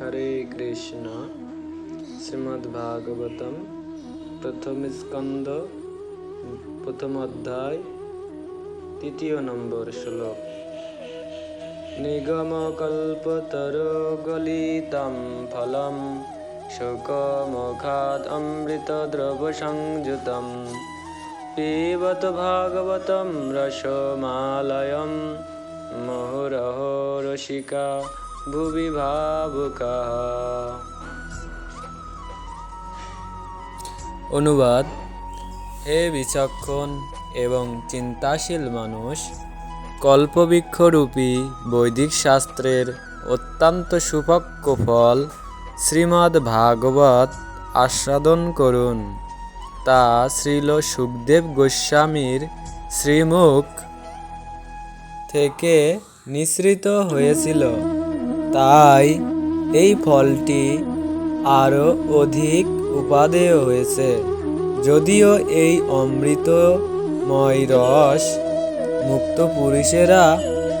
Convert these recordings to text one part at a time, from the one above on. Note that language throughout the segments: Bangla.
হরে কৃষ্ণ শ্রীমদ্ ভাগবতম প্রথম স্কন্দ প্রথম অধ্যায় তৃতীয় নম্বর শ্লোক নিগমকল্পতরো গলিতম ফলম শোকমোখাদ অমৃতদ্রব সংযুতম পিবত ভাগবতম রসমালয়ম মুহুরহো রসিকা ভুবি ভাবুকা অনুবাদ হে বিচক্ষণ এবং চিন্তাশীল মানুষ কল্পবৃক্ষরূপী বৈদিক শাস্ত্রের অত্যন্ত সুপক্ষ ফল শ্রীমদ্ ভাগবত আস্বাদন করুন। তা শ্রীল সুখদেব গোস্বামীর শ্রীমুখ থেকে নিঃসৃত হয়েছিল। তাই এই ফলটি আরও অধিক উপাদেয় হয়েছে। যদিও এই অমৃতময় রস মুক্ত পুরুষেরা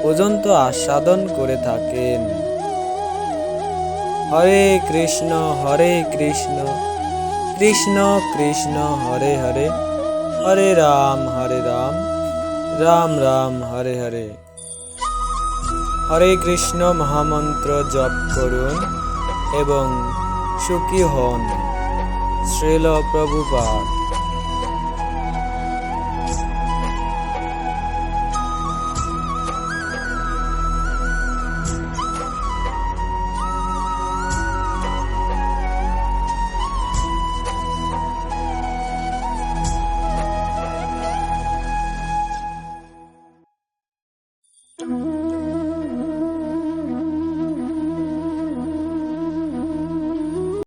পর্যন্ত আস্বাদন করে থাকেন। হরে কৃষ্ণ হরে কৃষ্ণ কৃষ্ণ কৃষ্ণ, হরে হরে হরে রাম হরে রাম রাম রাম, হরে হরে। হরে কৃষ্ণ মহামন্ত্র জপ করুন এবং সুখী হন। শ্রীল প্রভুপাদ।